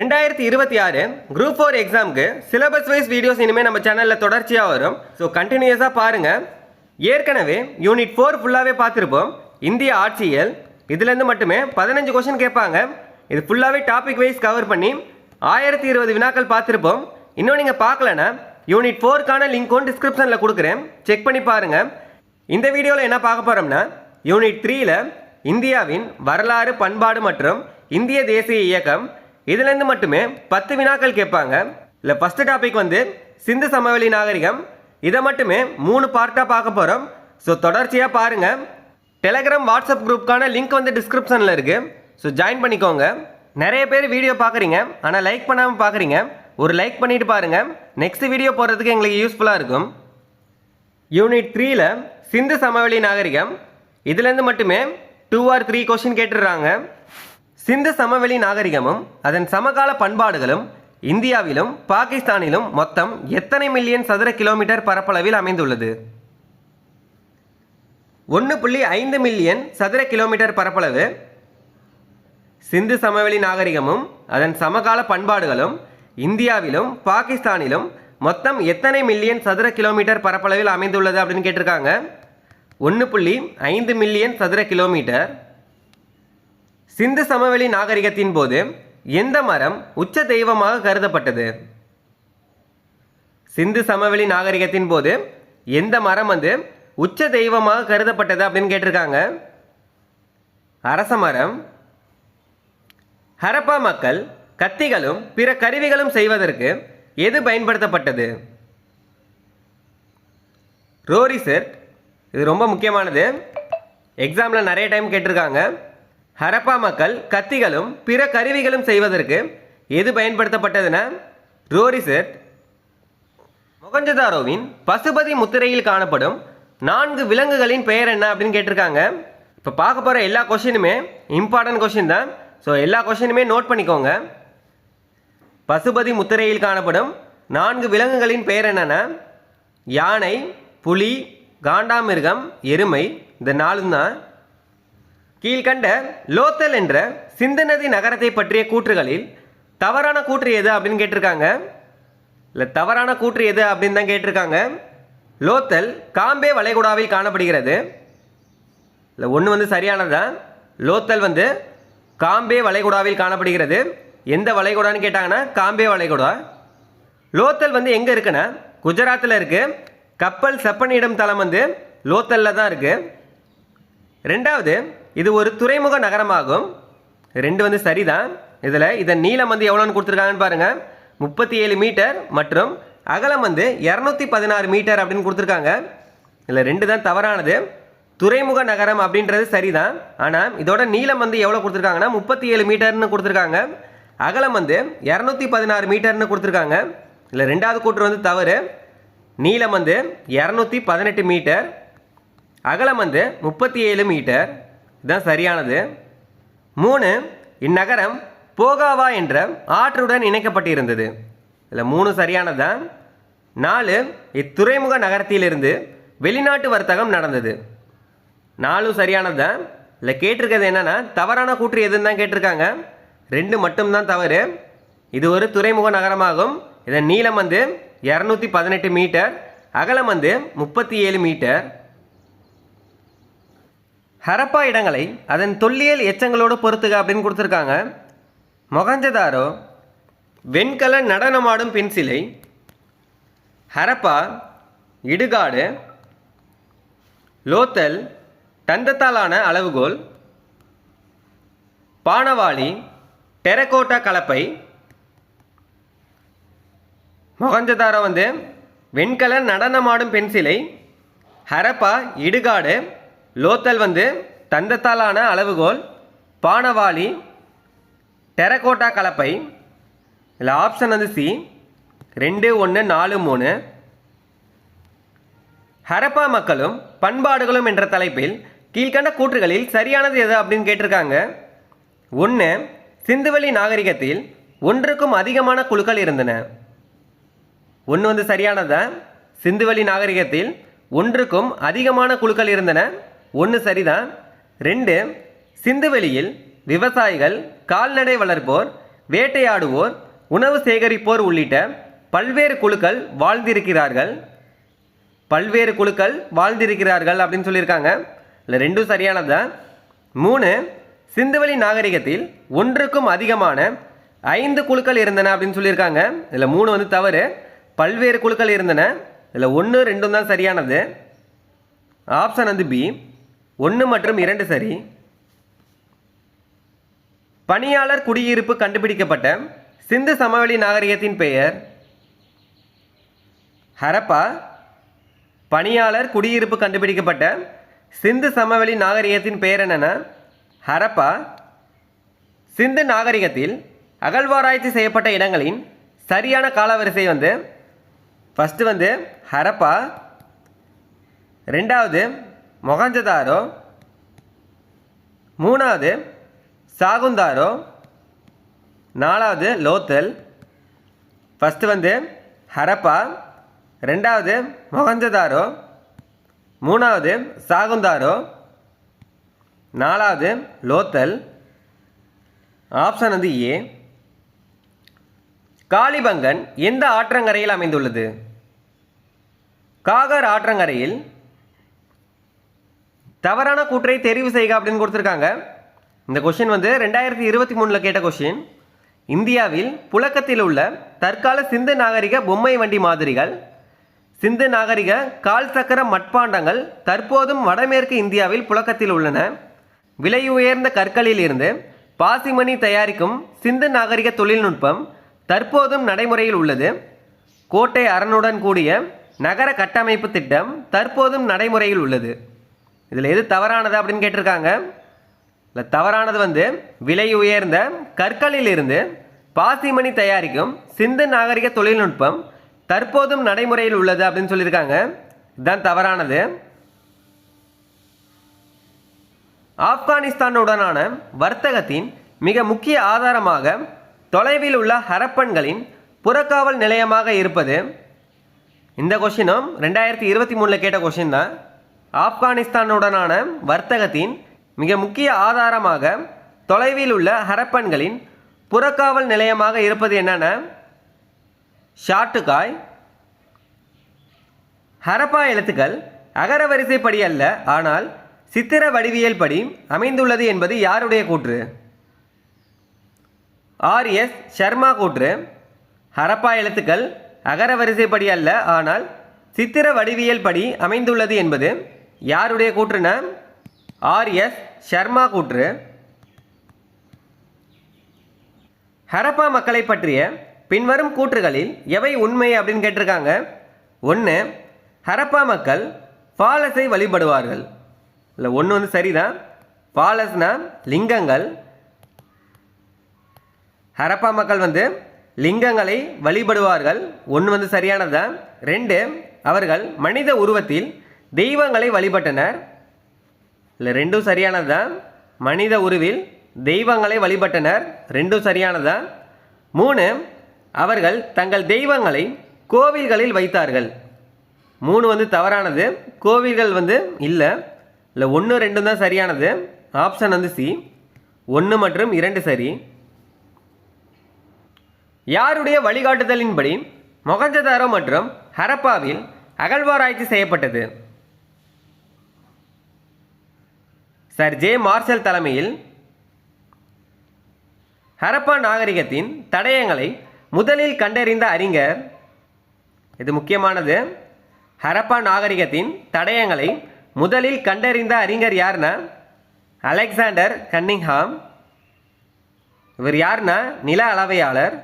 ரெண்டாயிரத்தி இருபத்தி ஆறு குரூப் ஃபோர் எக்ஸாமுக்கு சிலபஸ் வைஸ் வீடியோஸ் இனிமேல் நம்ம சேனலில் தொடர்ச்சியாக வரும். ஸோ கண்டினியூஸாக பாருங்கள் ஏற்கனவே யூனிட் ஃபோர் ஃபுல்லாகவே பார்த்துருப்போம். இந்திய ஆட்சியல் இதுலேருந்து மட்டுமே பதினஞ்சு கொஷின் கேட்பாங்க. இது ஃபுல்லாகவே டாபிக் வைஸ் கவர் பண்ணி ஆயிரத்தி இருபது வினாக்கள் பார்த்துருப்போம். இன்னும் நீங்கள் பார்க்கலன்னா யூனிட் ஃபோருக்கான லிங்க்கும் டிஸ்கிரிப்ஷனில் கொடுக்குறேன். செக் பண்ணி பாருங்கள் இந்த வீடியோவில் என்ன பார்க்க போகிறோம்னா யூனிட் த்ரீயில் இந்தியாவின் வரலாறு பண்பாடு மற்றும் இந்திய தேசிய இயக்கம் இதுலேருந்து மட்டுமே பத்து வினாக்கள் கேட்பாங்க. இல்லை ஃபஸ்ட்டு டாபிக் வந்து சிந்து சமவெளி நாகரிகம். இதை மட்டுமே மூணு பார்ட்டாக பார்க்க போகிறோம் ஸோ தொடர்ச்சியாக பாருங்கள் டெலகிராம் வாட்ஸ்அப் குரூப்க்கான லிங்க் வந்து டிஸ்கிரிப்ஷனில் இருக்குது ஸோ ஜாயின் பண்ணிக்கோங்க. நிறைய பேர் வீடியோ பார்க்குறீங்க. ஆனால் லைக் பண்ணாமல் பார்க்குறீங்க. ஒரு லைக் பண்ணிவிட்டு பாருங்கள் நெக்ஸ்ட் வீடியோ போடுறதுக்கு எங்களுக்கு யூஸ்ஃபுல்லாக இருக்கும். யூனிட் த்ரீயில் சிந்து சமவெளி நாகரிகம். இதுலேருந்து மட்டுமே டூ ஆர் த்ரீ கொஷின் கேட்டுடுறாங்க. சிந்து சமவெளி நாகரிகமும் அதன் சமகால பண்பாடுகளும் இந்தியாவிலும் பாகிஸ்தானிலும் மொத்தம் எத்தனை மில்லியன் சதுர கிலோமீட்டர் பரப்பளவில் அமைந்துள்ளது? ஒன்று புள்ளி ஐந்து மில்லியன் சதுர கிலோமீட்டர் பரப்பளவு. சிந்து சமவெளி நாகரிகமும் அதன் சமகால பண்பாடுகளும் இந்தியாவிலும் பாகிஸ்தானிலும் மொத்தம் எத்தனை மில்லியன் சதுர கிலோமீட்டர் பரப்பளவில் அமைந்துள்ளது அப்படின்னு கேட்டிருக்காங்க? ஒன்று புள்ளி ஐந்து மில்லியன் சதுர கிலோமீட்டர். சிந்து சமவெளி நாகரிகத்தின் போது எந்த மரம் உச்ச தெய்வமாக கருதப்பட்டது? சிந்து சமவெளி நாகரிகத்தின் போது எந்த மரம் வந்து உச்ச தெய்வமாக கருதப்பட்டது அப்படின்னு கேட்டிருக்காங்க. அரச மரம் ஹரப்பா மக்கள் கத்திகளும் பிற கருவிகளும் செய்வதற்கு எது பயன்படுத்தப்பட்டது? ரோரி செட் இது ரொம்ப முக்கியமானது. எக்ஸாமில் நிறைய டைம் கேட்டிருக்காங்க. ஹரப்பா மக்கள் கத்திகளும் பிற கருவிகளும் செய்வதற்கு எது பயன்படுத்தப்பட்டதுன்னா ரோரி செட் மொகஞ்சதாரோவின் பசுபதி முத்திரையில் காணப்படும் நான்கு விலங்குகளின் பெயர் என்ன அப்படின்னு கேட்டிருக்காங்க. இப்போ பார்க்க போகிற எல்லா கொஷினுமே இம்பார்ட்டன்ட் கொஷின் தான். ஸோ எல்லா கொஷினுமே நோட் பண்ணிக்கோங்க. பசுபதி முத்திரையில் காணப்படும் நான்கு விலங்குகளின் பெயர் என்னென்ன யானை புலி காண்டாமிருகம் எருமை இந்த நாலும் தான் கீழ்கண்ட லோத்தல் என்ற சிந்து நதி நகரத்தை பற்றிய கூற்றுகளில் தவறான கூற்று எது அப்படின்னு கேட்டிருக்காங்க. இல்லை தவறான கூற்று எது அப்படின்னு தான் கேட்டிருக்காங்க. லோத்தல் காம்பே வளைகுடாவில் காணப்படுகிறது. இல்லை ஒன்று வந்து சரியானதுதான் லோத்தல் வந்து காம்பே வளைகுடாவில் காணப்படுகிறது. எந்த வளைகுடான்னு கேட்டாங்கன்னா காம்பே வளைகுடா. லோத்தல் வந்து எங்கே இருக்குன்னா குஜராத்தில் இருக்குது கப்பல் செப்பனிடம் தளம் வந்து லோத்தலில் தான் இருக்குது ரெண்டாவது இது ஒரு துறைமுக நகரமாகும். ரெண்டு வந்து சரிதான். இதில் இதன் நீளம் வந்து எவ்வளோன்னு கொடுத்துருக்காங்கன்னு பாருங்கள் முப்பத்தி ஏழு மீட்டர் மற்றும் அகலம் வந்து இரநூத்தி பதினாறு மீட்டர் அப்படின்னு கொடுத்துருக்காங்க. இதில் ரெண்டு தான் தவறானது. துறைமுக நகரம் அப்படின்றது சரிதான். ஆனால் இதோட நீளம் வந்து எவ்வளோ கொடுத்துருக்காங்கன்னா முப்பத்தி ஏழு மீட்டர்னு கொடுத்துருக்காங்க. அகலம் வந்து இரநூத்தி பதினாறு மீட்டர்னு கொடுத்துருக்காங்க. இல்லை ரெண்டாவது கூற்று வந்து தவறு. நீளம் வந்து இரநூத்தி பதினெட்டு மீட்டர். அகலம் வந்து முப்பத்தி ஏழு மீட்டர். இதுதான் சரியானது. மூணு இந்நகரம் போகாவா என்ற ஆற்றுடன் இணைக்கப்பட்டிருந்தது. இதில் மூணு சரியானதுதான். நாலு இத்துறைமுக நகரத்திலிருந்து வெளிநாட்டு வர்த்தகம் நடந்தது. நாலும் சரியானதுதான். இல்லை கேட்டிருக்கிறது என்னென்னா தவறான கூற்று எதுன்னு தான் கேட்டிருக்காங்க. ரெண்டு மட்டும்தான் தவறு. இது ஒரு துறைமுக நகரமாகும். இதன் நீளம் வந்து இரநூத்தி பதினெட்டு மீட்டர் அகலம் வந்து முப்பத்தி ஏழு மீட்டர். ஹரப்பா இடங்களை அதன் தொல்லியல் எச்சங்களோடு பொறுத்துக அப்படின்னு கொடுத்துருக்காங்க. மொகஞ்சதாரோ வெண்கல நடனமாடும் பென்சிலை ஹரப்பா இடுகாடு லோத்தல் தந்தத்தாலான அளவுகோல் பானவாளி டெரக்கோட்டா கலப்பை. மொகஞ்சதாரோ வந்து வெண்கல நடனமாடும் பென்சிலை ஹரப்பா இடுகாடு லோத்தல் வந்து தந்தத்தாலான அளவுகோல் பானவாளி டெரகோட்டா கலப்பை இதில் ஆப்ஷன் வந்து சி ரெண்டு ஒன்று நாலு மூணு. ஹரப்பா மக்களும் பண்பாடுகளும் என்ற தலைப்பில் கீழ்கண்ட கூற்றுகளில் சரியானது எது அப்படின்னு கேட்டிருக்காங்க. ஒன்று சிந்துவெளி நாகரிகத்தில் ஒன்றுக்கும் அதிகமான குழுக்கள் இருந்தன. ஒன்று வந்து சரியானதா? சிந்துவெளி நாகரிகத்தில் ஒன்றுக்கும் அதிகமான குழுக்கள் இருந்தன. ஒன்று சரிதான். ரெண்டு சிந்துவெளியில் விவசாயிகள் கால்நடை வளர்ப்போர் வேட்டையாடுவோர் உணவு சேகரிப்போர் உள்ளிட்ட பல்வேறு குழுக்கள் வாழ்ந்திருக்கிறார்கள். பல்வேறு குழுக்கள் வாழ்ந்திருக்கிறார்கள் அப்படின்னு சொல்லியிருக்காங்க. இல்லை ரெண்டும் சரியானது தான் மூணு சிந்துவெளி நாகரிகத்தில் ஒன்றுக்கும் அதிகமான ஐந்து குழுக்கள் இருந்தன அப்படின்னு சொல்லியிருக்காங்க. இதில் மூணு வந்து தவறு. பல்வேறு குழுக்கள் இருந்தன. இதில் ஒன்று ரெண்டும் தான் சரியானது. ஆப்ஷன் வந்து பி. ஒன்று மற்றும் இரண்டு சரி. பணியாளர் குடியிருப்பு கண்டுபிடிக்கப்பட்ட சிந்து சமவெளி நாகரிகத்தின் பெயர் ஹரப்பா. பணியாளர் குடியிருப்பு கண்டுபிடிக்கப்பட்ட சிந்து சமவெளி நாகரிகத்தின் பெயர் என்னென்ன? ஹரப்பா. சிந்து நாகரிகத்தில் அகழ்வாராய்ச்சி செய்யப்பட்ட இடங்களின் சரியான காலவரிசை வந்து ஃபஸ்ட்டு வந்து ஹரப்பா. ரெண்டாவது மொகஞ்சதாரோ? மூணாவது சாகுந்தாரோ? நாலாவது லோத்தல். ஃபஸ்ட்டு வந்து ஹரப்பா. ரெண்டாவது மொகஞ்சதாரோ? மூணாவது சாகுந்தாரோ? நாலாவது லோத்தல். ஆப்ஷன் வந்து ஏ காளிபங்கன் எந்த ஆற்றங்கரையில் அமைந்துள்ளது? காகர் ஆற்றங்கரையில் தவறான கூற்றை தெரிவு செய்க அப்படின்னு கொடுத்துருக்காங்க. இந்த கொஷின் வந்து ரெண்டாயிரத்தி இருபத்தி மூணில் கேட்ட கொஷின் இந்தியாவில் புழக்கத்தில் உள்ள தற்கால சிந்து நாகரிக பொம்மை வண்டி மாதிரிகள் சிந்து நாகரிக கால் சக்கர மட்பாண்டங்கள் தற்போதும் வடமேற்கு இந்தியாவில் புழக்கத்தில் உள்ளன. விலை உயர்ந்த கற்களில் இருந்து பாசிமணி தயாரிக்கும் சிந்து நாகரிக தொழில்நுட்பம் தற்போதும் நடைமுறையில் உள்ளது. கோட்டை அரணுடன் கூடிய நகர கட்டமைப்பு திட்டம் தற்போதும் நடைமுறையில் உள்ளது. இதில் எது தவறானது அப்படின்னு கேட்டிருக்காங்க. இல்லை தவறானது வந்து விலை உயர்ந்த கற்களில் இருந்து பாசிமணி தயாரிக்கும் சிந்து நாகரிக தொழில்நுட்பம் தற்போதும் நடைமுறையில் உள்ளது அப்படின்னு சொல்லியிருக்காங்க. இதுதான் தவறானது. ஆப்கானிஸ்தானுடனான வர்த்தகத்தின் மிக முக்கிய ஆதாரமாக தொலைவில் உள்ள ஹரப்பன்களின் புறக்காவல் நிலையமாக இருப்பது. இந்த கொஷினும் ரெண்டாயிரத்தி இருபத்தி மூணில் கேட்ட கொஷின் தான். ஆப்கானிஸ்தானுடனான வர்த்தகத்தின் மிக முக்கிய ஆதாரமாக தொலைவில் உள்ள ஹரப்பன்களின் புறக்காவல் நிலையமாக இருப்பது என்னென்ன? ஷாட்டுகாய் ஹரப்பா எழுத்துக்கள் அகர வரிசைப்படி அல்ல ஆனால் சித்திர வடிவியல் படி அமைந்துள்ளது என்பது யாருடைய கூற்று? ஆர் எஸ் சர்மா கூற்று. ஹரப்பா எழுத்துக்கள் அகர வரிசைப்படி அல்ல ஆனால் சித்திர வடிவியல் படி அமைந்துள்ளது என்பது யாருடைய கூற்றுன? ஆர் எஸ் சர்மா கூற்று. ஹரப்பா மக்களை பற்றிய பின்வரும் கூற்றுகளில் எவை உண்மை அப்படின்னு கேட்டிருக்காங்க? ஒன்று ஹரப்பா மக்கள் ஃபாலஸை வழிபடுவார்கள். இல்லை ஒன்று வந்து சரிதான். ஃபாலஸ்னா லிங்கங்கள். ஹரப்பா மக்கள் வந்து லிங்கங்களை வழிபடுவார்கள். ஒன்று வந்து சரியானது தான் ரெண்டு அவர்கள் மனித உருவத்தில் தெய்வங்களை வழிபட்டனர். இல்லை ரெண்டும் சரியானதுதான். மனித உருவில் தெய்வங்களை வழிபட்டனர். ரெண்டும் சரியானதுதான். மூணு அவர்கள் தங்கள் தெய்வங்களை கோவில்களில் வைத்தார்கள். மூணு வந்து தவறானது. கோவில்கள் வந்து இல்லை. இல்லை ஒன்று ரெண்டும் தான் சரியானது. ஆப்ஷன் வந்து சி. ஒன்று மற்றும் இரண்டு சரி. யாருடைய வழிகாட்டுதலின்படி மொகஞ்சதாரோ மற்றும் ஹரப்பாவில் அகழ்வாராய்ச்சி செய்யப்பட்டது. சர் ஜே மார்ஷல் தலைமையில் ஹரப்பா நாகரிகத்தின் தடயங்களை முதலில் கண்டறிந்த அறிஞர் இது முக்கியமானது ஹரப்பா நாகரிகத்தின் தடயங்களை முதலில் கண்டறிந்த அறிஞர் யாருன்னா அலெக்சாண்டர் கன்னிங்ஹாம். இவர் யாருன்னா நில அளவையாளர்.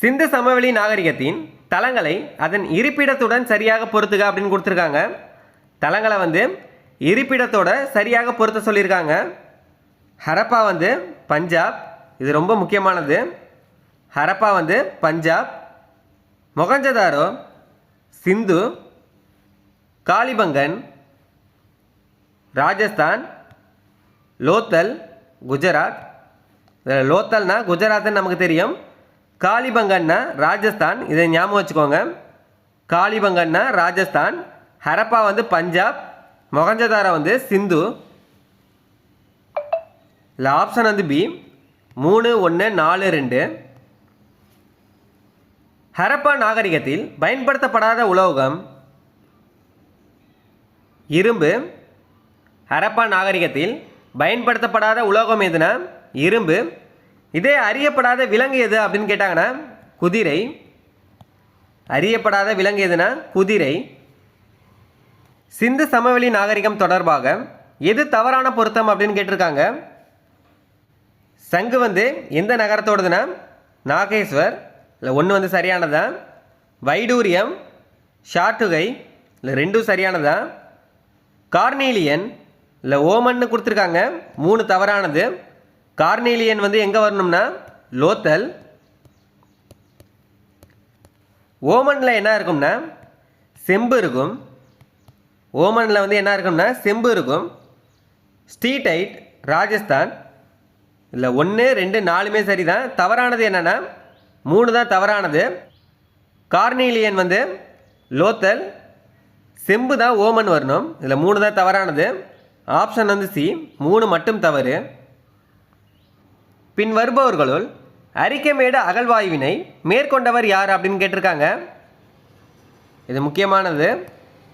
சிந்து சமவெளி நாகரிகத்தின் தலங்களை அதன் இருப்பிடத்துடன் சரியாக பொறுத்துக அப்படின்னு கொடுத்துருக்காங்க. தலங்களை வந்து இருப்பிடத்தோட சரியாக பொருத்த சொல்லியிருக்காங்க. ஹரப்பா வந்து பஞ்சாப். இது ரொம்ப முக்கியமானது. ஹரப்பா வந்து பஞ்சாப். மொகஞ்சதாரோ சிந்து காளிபங்கன் ராஜஸ்தான் லோத்தல் குஜராத். இதில் லோத்தல்னா குஜராத்னு நமக்கு தெரியும். காளிபங்கன்னா ராஜஸ்தான். இதை ஞாபகம் வச்சுக்கோங்க. காளிபங்கன்னா ராஜஸ்தான். ஹரப்பா வந்து பஞ்சாப். மொகஞ்சதாரா வந்து சிந்து. இல்லை ஆப்ஷன் வந்து பி மூணு ஒன்று நாலு ரெண்டு. ஹரப்பா நாகரிகத்தில் பயன்படுத்தப்படாத உலோகம். இரும்பு. ஹரப்பா நாகரிகத்தில் பயன்படுத்தப்படாத உலோகம் எதுனா? இரும்பு. இதே அறியப்படாத விலங்கு எது அப்படின்னு கேட்டாங்கன்னா குதிரை. அறியப்படாத விலங்கு எதுனா? குதிரை. சிந்து சமவெளி நாகரிகம் தொடர்பாக எது தவறான பொருத்தம் அப்படின்னு கேட்டிருக்காங்க? சங்கு வந்து எந்த நகரத்தோடதுன்னா நாகேஸ்வர் இல்லை ஒன்று வந்து சரியானதா? வைடூரியம் ஷாட்டுகை இல்லை ரெண்டும் சரியானதா? கார்னீலியன் இல்லை ஓமன்னு கொடுத்துருக்காங்க மூணு தவறானது. கார்னீலியன் வந்து எங்கே வரணும்னா லோத்தல். ஓமனில் என்ன இருக்கும்னா செம்பு இருக்கும். ஓமனில் வந்து என்ன இருக்கும்னா செம்பு இருக்கும். ஸ்டீடைட் ராஜஸ்தான். இல்லை ஒன்று ரெண்டு நாலுமே சரி தான் தவறானது என்னென்னா மூணு தான் தவறானது. கார்னீலியன் வந்து லோத்தல். செம்பு தான் ஓமன் வரணும். இதில் மூணு தான் தவறானது. ஆப்ஷன் வந்து சி. மூணு மட்டும் தவறு. பின் வருபவர்களுள் அரிக்கமேடு அகழ்வாய்வினை மேற்கொண்டவர் யார் அப்படின்னு கேட்டிருக்காங்க. இது முக்கியமானது.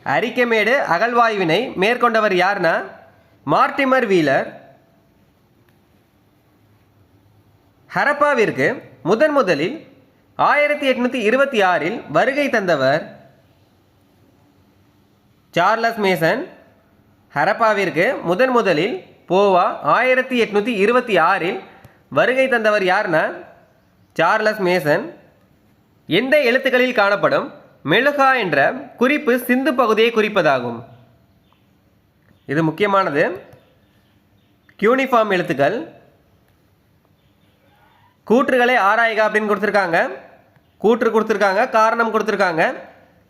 அரிக்கமேடு அகழ்வாய்வினை மேற்கொண்டவர் யார்னா மார்டிமர் வீலர். ஹரப்பாவிற்கு முதன் முதலில் ஆயிரத்தி எட்நூற்றி இருபத்தி ஆறில் வருகை தந்தவர் சார்லஸ் மேசன். ஹரப்பாவிற்கு முதன் முதலில் போவா ஆயிரத்தி எட்நூற்றி இருபத்தி ஆறில் வருகை தந்தவர் யார்னா சார்லஸ் மேசன். எந்த எழுத்துக்களில் காணப்படும்? மெழுகா என்ற குறிப்பு சிந்து பகுதியை குறிப்பதாகும். இது முக்கியமானது. யூனிஃபார்ம் எழுத்துக்கள். கூற்றுகளை ஆராய்க அப்படின்னு கொடுத்துருக்காங்க. கூற்று கொடுத்துருக்காங்க காரணம் கொடுத்துருக்காங்க.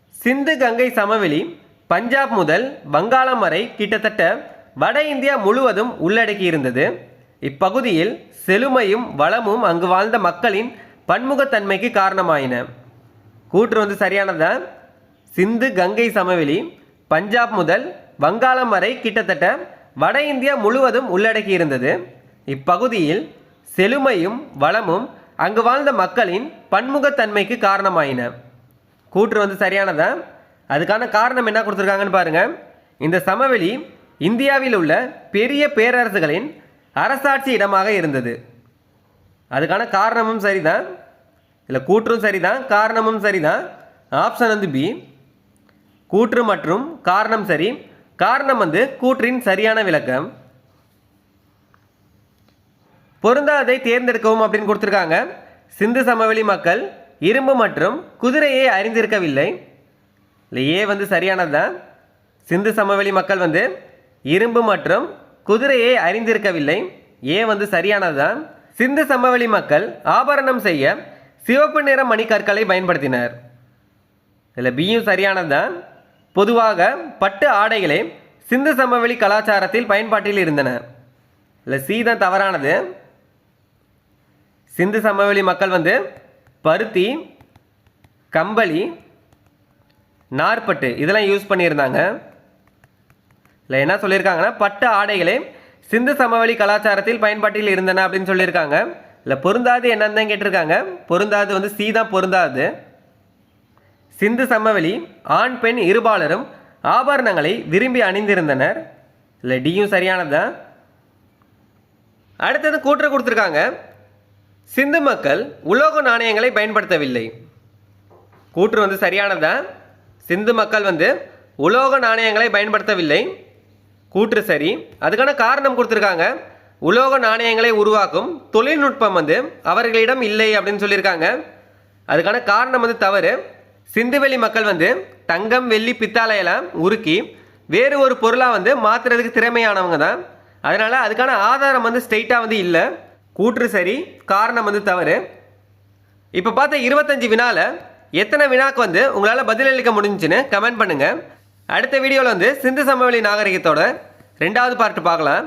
சிந்து கங்கை சமவெளி பஞ்சாப் முதல் வங்காளம் வரை கிட்டத்தட்ட வட இந்தியா முழுவதும் உள்ளடக்கி இருந்தது. இப்பகுதியில் செழுமையும் வளமும் அங்கு வாழ்ந்த மக்களின் பன்முகத்தன்மைக்கு காரணமாயின. கூற்று வந்து சரியானதா? சிந்து கங்கை சமவெளி பஞ்சாப் முதல் வங்காளம் வரை கிட்டத்தட்ட வட இந்தியா முழுவதும் உள்ளடக்கி இருந்தது. இப்பகுதியில் செழுமையும் வளமும் அங்கு வாழ்ந்த மக்களின் பன்முகத்தன்மைக்கு காரணமாயின. கூற்று வந்து சரியானதா? அதுக்கான காரணம் என்ன கொடுத்துருக்காங்கன்னு பாருங்க. இந்த சமவெளி இந்தியாவில் உள்ள பெரிய பேரரசுகளின் அரசாட்சி இடமாக இருந்தது. அதுக்கான காரணமும் சரிதான். இல்லை கூற்றும் சரிதான் காரணமும் சரிதான். ஆப்ஷன் வந்து பி கூற்று மற்றும் காரணம் சரி. காரணம் வந்து கூற்றின் சரியான விளக்கம். பொருந்தாததை தேர்ந்தெடுக்கவும் அப்படின்னு கொடுத்துருக்காங்க. சிந்து சமவெளி மக்கள் இரும்பு மற்றும் குதிரையை அறிந்திருக்கவில்லை. இல்லை ஏ வந்து சரியானது தான் சிந்து சமவெளி மக்கள் வந்து இரும்பு மற்றும் குதிரையை அறிந்திருக்கவில்லை. ஏ வந்து சரியானது தான் சிந்து சமவெளி மக்கள் ஆபரணம் செய்ய சிவப்பு நிற மணிக்கற்களை பயன்படுத்தினர். இதில் பியும் சரியானது தான் பொதுவாக பட்டு ஆடைகளே சிந்து சமவெளி கலாச்சாரத்தில் பயன்பாட்டில் இருந்தன. இல்லை சீதம் தவறானது. சிந்து சமவெளி மக்கள் வந்து பருத்தி கம்பளி நாற்பட்டு இதெல்லாம் யூஸ் பண்ணியிருந்தாங்க. இல்லை என்ன சொல்லியிருக்காங்கன்னா பட்டு ஆடைகளே சிந்து சமவெளி கலாச்சாரத்தில் பயன்பாட்டில் இருந்தன அப்படின்னு சொல்லியிருக்காங்க. இல்லை பொருந்தாது என்னன்னு தான் கேட்டிருக்காங்க. பொருந்தாது வந்து சி தான் பொருந்தாது. சிந்து சமவெளி ஆண் பெண் இருபாலரும் ஆபரணங்களை விரும்பி அணிந்திருந்தனர். இல்லை டியும் சரியானதுதான் அடுத்தது கூற்று கொடுத்துருக்காங்க. சிந்து மக்கள் உலோக நாணயங்களை பயன்படுத்தவில்லை. கூற்று வந்து சரியானதா சிந்து மக்கள் வந்து உலோக நாணயங்களை பயன்படுத்தவில்லை. கூற்று சரி. அதுக்கான காரணம் கொடுத்துருக்காங்க. உலோக நாணயங்களை உருவாக்கும் தொழில்நுட்பம் வந்து அவர்களிடம் இல்லை அப்படின்னு சொல்லியிருக்காங்க. அதுக்கான காரணம் வந்து தவறு. சிந்துவெளி மக்கள் வந்து தங்கம் வெள்ளி பித்தாலையெல்லாம் உருக்கி வேறு ஒரு பொருளாக வந்து மாற்றுறதுக்கு திறமையானவங்க தான். அதனால் அதுக்கான ஆதாரம் வந்து ஸ்ட்ரெயிட்டாக வந்து இல்லை. கூற்று சரி காரணம் வந்து தவறு. இப்போ பார்த்த இருபத்தஞ்சி வினால எத்தனை வினாக்கு வந்து உங்களால் பதிலளிக்க முடிஞ்சுன்னு கமெண்ட் பண்ணுங்கள் அடுத்த வீடியோவில் வந்து சிந்து சமவெளி நாகரிகத்தோட ரெண்டாவது பார்ட் பார்க்கலாம்.